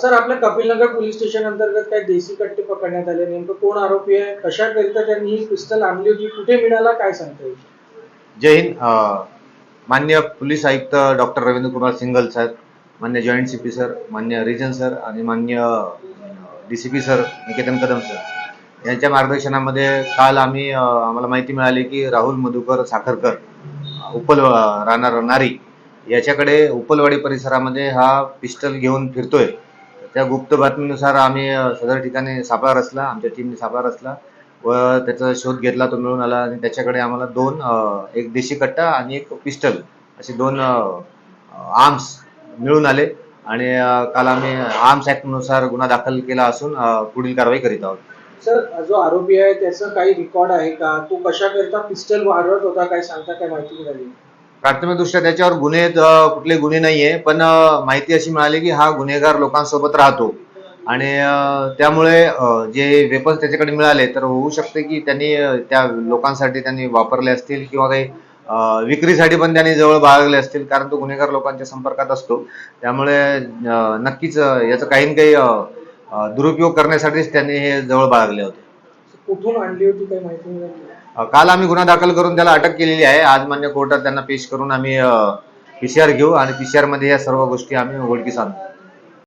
Sir आपल्या Kapilnagar police station अंतर्गत काही देशी कट्टे पकडण्यात आले. नेमकं कोण आरोपी आहे? कशाकरिता त्यांनी ही पिस्टल आणली होती? कुठे मिळाला? काय सांगता येईल? जय हिंद. मान्य पोलीस आयुक्त डॉक्टर रवींद्र कुमार सिंगल सर मान्य जॉईंट सी पी सर मान्य रिजन सर आणि मान्य D C P sir Niketan Kadam sir. यांच्या मार्गदर्शनामध्ये काल आम्ही आम्हाला माहिती मिळाली की राहुल मधुकर साखरकर उपल राहणार नारी याच्याकडे उपलवाडी परिसरामध्ये हा पिस्टल घेऊन फिरतोय. त्या गुप्त बातमीनुसार आम्ही सदर ठिकाणी सापळा रचला आमच्या टीमने सापळा रचला व त्याचा शोध घेतला तो मिळून आला आणि त्याच्याकडे आम्हाला दोन एक देशी कट्टा आणि एक पिस्टल असे दोन आर्म्स मिळून आले आणि काल आम्ही आर्म्स ऍक्टनुसार गुन्हा दाखल केला असून पुढील कारवाई करीत आहोत. सर जो आरोपी आहे त्याचं काही रेकॉर्ड आहे का? तो कशाकरिता पिस्टल वाढवत होता? काय सांगता काय माहिती मिळाली? प्राथमिकदृष्ट्या त्याच्यावर गुन्हे कुठले गुन्हे नाही आहे पण माहिती अशी मिळाली की हा गुन्हेगार लोकांसोबत राहतो. आणि त्यामुळे जे वेपन्स त्याच्याकडे मिळाले तर होऊ शकते की त्यांनी त्या लोकांसाठी त्यांनी वापरले असतील किंवा काही विक्रीसाठी पण त्यांनी जवळ बाळगले असतील कारण तो गुन्हेगार लोकांच्या संपर्कात असतो. त्यामुळे नक्कीच याचा काही ना काही दुरुपयोग करण्यासाठीच त्यांनी हे जवळ बाळगले होते. कुठून आणली होती काही माहिती काल आम्ही गुन्हा दाखल करून त्याला अटक केलेली आहे. आज मान्य कोर्टात त्यांना पेश करून आम्ही पीसीआर घेऊ आणि पीसीआरमध्ये या सर्व गोष्टी आम्ही उघडकीस आणू